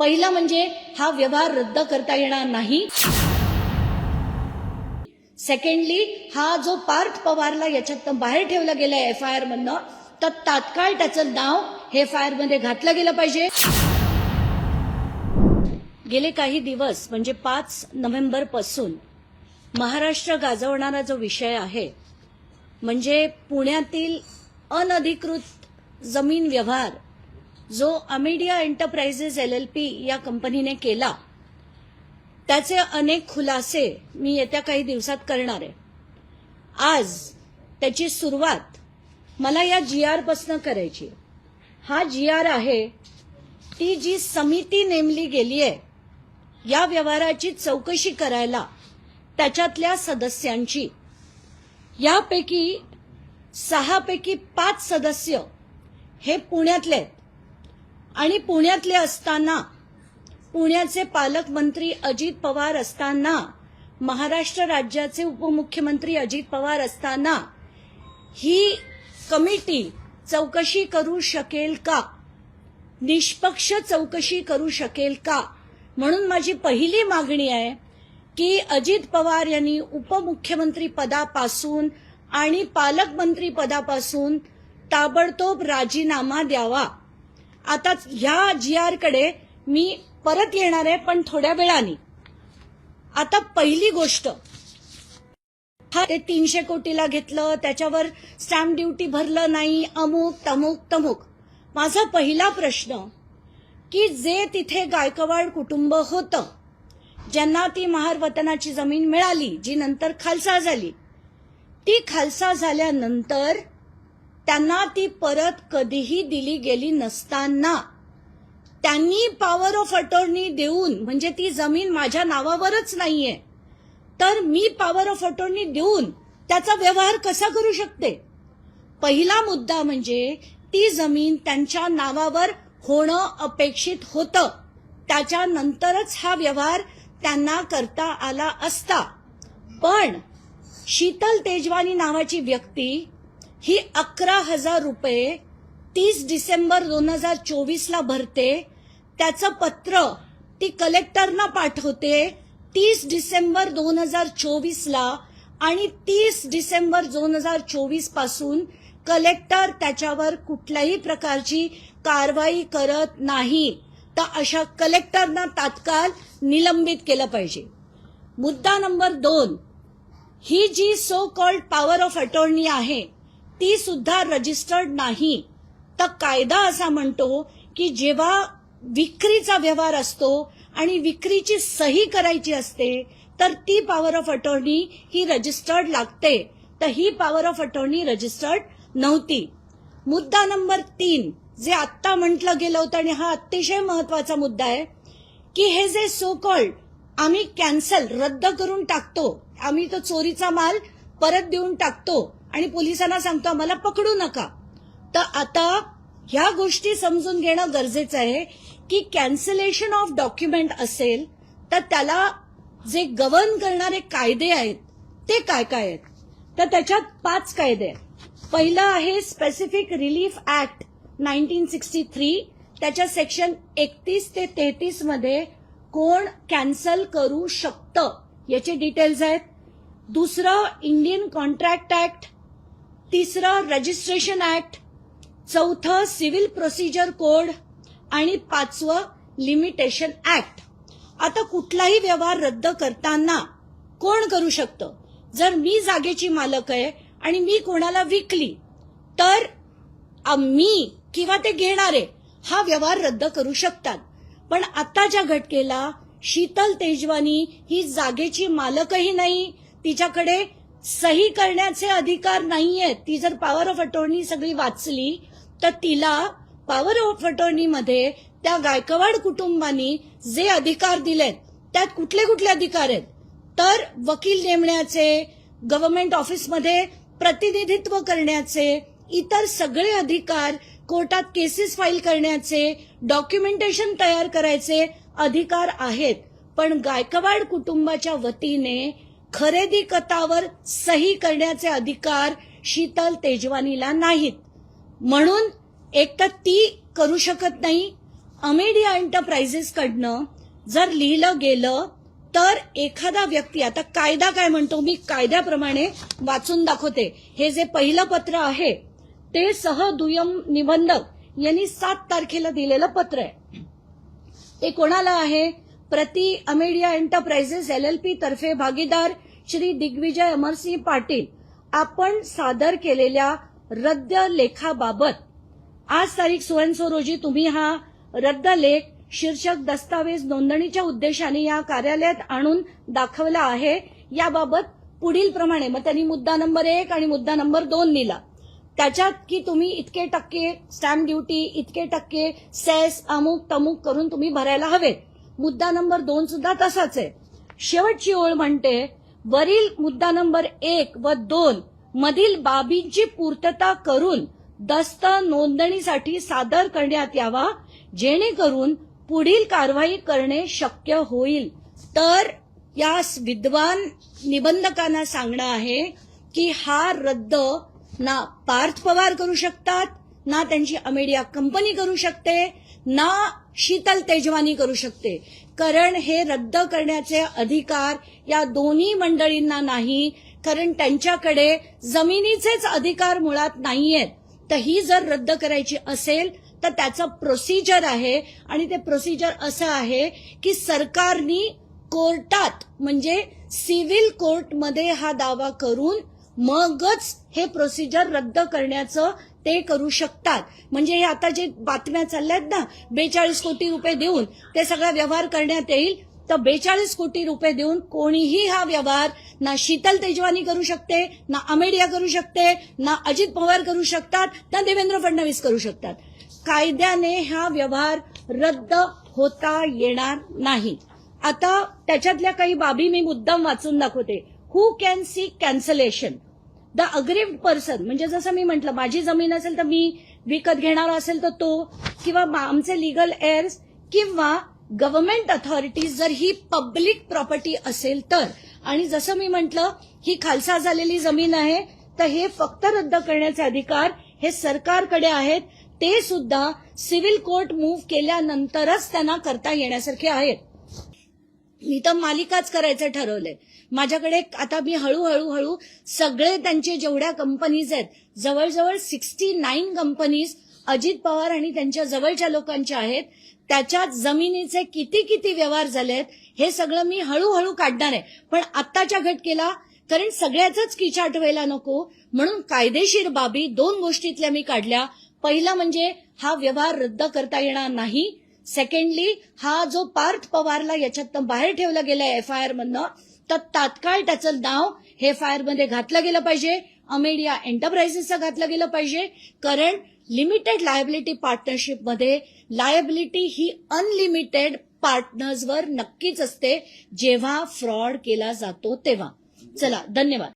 पहिला म्हणजे हा व्यवहार रद्द करता येणार नाही. सेकंडली हा जो पार्थ पवारला याच्यातनं बाहेर ठेवला गेलाय एफ आय आर मधनं तर तात्काळ त्याचं नाव हे एफ आय आरमध्ये घातलं गेलं पाहिजे. गेले काही दिवस म्हणजे पाच नोव्हेंबरपासून महाराष्ट्र गाजवणारा जो विषय आहे म्हणजे पुण्यातील अनधिकृत जमीन व्यवहार जो Amadea enterprises L L P या कंपनीने केला त्याचे अनेक खुलासे मी येत्या काही दिवसात करणार आहे. आज त्याची सुरुवात मला या जी आरपासनं करायची हा जी आर आहे ती जी समिती नेमली गेली आहे या व्यवहाराची चौकशी करायला त्याच्यातल्या सदस्यांची. यापैकी सहापैकी पाच सदस्य हे पुण्यातले आहेत. आणि पुण्यातले असताना पुण्याचे पालकमंत्री अजित पवार असताना महाराष्ट्र राज्याचे उपमुख्यमंत्री अजित पवार असताना ही कमिटी चौकशी करू शकेल का? निष्पक्ष चौकशी करू शकेल का? म्हणून माझी पहिली मागणी आहे की अजित पवार यांनी उपमुख्यमंत्री पदापासून आणि पालकमंत्री पदापासून ताबडतोब राजीनामा द्यावा. आता ह्या जी आरकडे मी परत येणार आहे पण थोड्या वेळाने. आता पहिली गोष्ट हा ते तीनशे कोटीला घेतलं त्याच्यावर स्टॅम्प ड्युटी भरलं नाही अमुक तमुक तमुक. माझा पहिला प्रश्न की जे तिथे गायकवाड कुटुंब होतं ज्यांना ती महार वतनाची जमीन मिळाली जी नंतर खालसा झाली ती खालसा झाल्यानंतर त्यांना ती परत कधीही दिली गेली नसताना. त्यांनी पॉवर ऑफ अटॉर्नी देऊन म्हणजे ती जमीन माझ्या नावावरच नाहीये. तर मी पॉवर ऑफ अटॉर्नी देऊन त्याचा व्यवहार कसा करू शकते? पहिला मुद्दा म्हणजे ती जमीन त्यांच्या नावावर होणं अपेक्षित होतं. त्याच्यानंतरच हा व्यवहार त्यांना करता आला असता. पण शीतल तेजवानी नावाची व्यक्ती ही अकरा हजार रुपये तीस डिसेंबर दोन हजार चोवीसला भरते. त्याचं पत्र ती कलेक्टरना पाठवते. तीस डिसेंबर दोन हजार चोवीसला आणि तीस डिसेंबर दोन हजार चोवीसपासून कलेक्टर त्याच्यावर कुठल्याही प्रकारची कारवाई करत नाही. तर अशा कलेक्टरना तात्काळ निलंबित केलं पाहिजे. मुद्दा नंबर दोन. ही जी so called power of attorney आहे ती सुद्धा रजिस्टर्ड नाही. तर कायदा असा म्हणतो की जेव्हा विक्रीचा व्यवहार असतो आणि विक्रीची सही करायची असते तर ती पॉवर ऑफ अटॉर्नी ही रजिस्टर्ड लागते. तर ही पॉवर ऑफ अटॉर्नी रजिस्टर्ड नव्हती. मुद्दा नंबर तीन जे आत्ता म्हटलं गेलं होतं आणि हा अतिशय महत्त्वाचा मुद्दा आहे की हे जे सो कॉल्ड आम्ही कॅन्सल रद्द करून टाकतो आम्ही तो चोरीचा माल परत देऊन टाकतो आणि पोलिसांना सांगतो आम्हाला पकडू नका. तर आता ह्या गोष्टी समजून घेणं गरजेचं आहे की कॅन्सलेशन ऑफ डॉक्युमेंट असेल तर त्याला जे गव्हर्न करणारे कायदे आहेत ते काय काय आहेत? तर त्याच्यात पाच कायदे आहेत. पहिला आहे specific relief act nineteen sixty three त्याच्या सेक्शन एकतीस ते तेहतीसमध्ये कोण कॅन्सल करू शकतं याचे डिटेल्स आहेत. दुसरं इंडियन कॉन्ट्रॅक्ट ऍक्ट तिसरं रजिस्ट्रेशन ऍक्ट चौथं सिव्हिल प्रोसिजर कोड आणि पाचवं लिमिटेशन ऍक्ट आता कुठलाही व्यवहार रद्द करताना कोण करू शकतं? जर मी जागेची मालक आहे आणि मी कोणाला विकली तर मी किंवा ते घेणारे हा व्यवहार रद्द करू शकतात. पण आताच्या घटकेला शीतल तेजवानी ही जागेची मालकही नाही तिच्याकडे सही करण्याचे अधिकार नाहीये. ती जर पॉवर ऑफ अटॉर्नी सगळी वाचली तर तिला पॉवर ऑफ अटॉर्नीमध्ये त्या गायकवाड कुटुंबानी जे अधिकार दिलेत त्यात कुठले कुठले अधिकार आहेत? तर वकील नेमण्याचे गव्हर्नमेंट ऑफिसमध्ये प्रतिनिधित्व करण्याचे इतर सगळे अधिकार कोर्टात केसेस फाईल करण्याचे डॉक्युमेंटेशन तयार करायचे अधिकार आहेत. पण गायकवाड कुटुंबाच्या वतीने खरेदी कथावर सही करण्याचे अधिकार शीतल तेजवानीला नाहीत. म्हणून एक तर ती करू शकत नाही. अमेडिया एंटरप्राइजेस कडनं जर लिहिलं गेलं तर एखादा व्यक्ती आता कायदा काय म्हणतो मी कायद्याप्रमाणे वाचून दाखवते. हे जे पहिलं पत्र आहे ते सह दुय्यम निबंधक यांनी सात तारखेला दिलेलं पत्र आहे. ते कोणाला आहे? प्रति Amadea enterprises L L P तर्फे भागीदार श्री दिग्विजय अमरसिंह पाटील आपण सादर केलेल्या रद्द लेखाबाबत. आज तारीख सोळा रोजी तुम्ही हा रद्द लेख शीर्षक दस्तावेज नोंदणीच्या उद्देशाने या कार्यालयात आणून दाखवला आहे. याबाबत पुढील प्रमाणे मग त्यांनी मुद्दा नंबर एक आणि मुद्दा नंबर दोन लिहिला. त्याच्यात की तुम्ही इतके टक्के स्टॅम्प ड्युटी इतके टक्के सेस अमुक तमुक करून तुम्ही भरायला हवेत. मुद्दा नंबर दोन सुद्धा तसाच आहे. शेवटची ओळ म्हणते वरील मुद्दा नंबर एक व दोन मधील बाबींची पूर्तता करून दस्त नोंदणीसाठी सादर करण्यात यावा जेणेकरून पुढील कारवाई करणे शक्य होईल. तर या विद्वान निबंधकांना सांगणं आहे की हा रद्द ना पार्थ पवार करू शकतात ना त्यांची अमेडिया कंपनी करू शकते ना शीतल तेजवानी करू शकते. कारण हे रद्द करण्याचे अधिकार या दोन्ही मंडळींना नाही कारण त्यांच्याकडे जमिनीचेच अधिकार मुळात नाहीयेत. तर ही जर रद्द करायची असेल तर त्याचं प्रोसिजर आहे. आणि ते प्रोसिजर असं आहे की सरकारनी कोर्टात म्हणजे सिव्हिल कोर्टमध्ये हा दावा करून मगच हे प्रोसिजर रद्द करण्याचं ते करू शकतात. म्हणजे हे आता जे बातम्या चालल्यात ना बेचाळीस कोटी रुपये देऊन ते सगळा व्यवहार करण्यात येईल तर बेचाळीस कोटी रुपये देऊन कोणीही हा व्यवहार ना शीतल तेजवानी करू शकते ना अमेडिया करू शकते ना अजित पवार करू शकतात ना देवेंद्र फडणवीस करू शकतात. कायद्याने हा व्यवहार रद्द होता येणार नाही. आता त्याच्यातल्या काही बाबी मी मुद्दाम वाचून दाखवते. Who can seek cancellation the aggrieved person म्हणजे जसं मी म्हटलं माझी जमीन असेल तर मी विकत घेणारा असेल तर तो किंवा आमचे लिगल एअर्स किंवा गव्हर्नमेंट अथॉरिटीज जर ही पब्लिक प्रॉपर्टी असेल तर. आणि जसं मी म्हटलं ही खालसा झालेली जमीन आहे तर हे फक्त रद्द करण्याचे अधिकार हे सरकारकडे आहेत. ते सुद्धा सिव्हिल कोर्ट मूव्ह केल्यानंतरच त्यांना करता येण्यासारखे आहेत. मी तर मालिकाच करायचं ठरवलंय. माझ्याकडे आता मी हळूहळू हळू सगळे त्यांचे जेवढ्या कंपनीज आहेत जवळजवळ sixty nine companies Ajit Pawar आणि त्यांच्या जवळच्या लोकांच्या आहेत त्याच्यात जमिनीचे किती किती व्यवहार झालेत हे सगळं मी हळूहळू काढणार आहे. पण आत्ताच्या घटकेला कारण सगळ्याच किचाट व्हायला नको म्हणून कायदेशीर बाबी दोन गोष्टीतल्या मी काढल्या. पहिलं म्हणजे हा व्यवहार रद्द करता येणार नाही. सेकंडली हा जो पार्थ पवारला याच्यातनं बाहेर ठेवला गेलाय एफ आय आर मधनं तर तात्काळ त्याचं नाव हे एफ आय आरमध्ये घातलं गेलं पाहिजे. अमेडिया एंटरप्राइजेसचं घातलं गेलं पाहिजे. कारण लिमिटेड लायबिलिटी पार्टनरशिपमध्ये लायबिलिटी ही अनलिमिटेड पार्टनर्सवर नक्कीच असते. जेव्हा फ्रॉड केला जातो तेव्हा. चला धन्यवाद.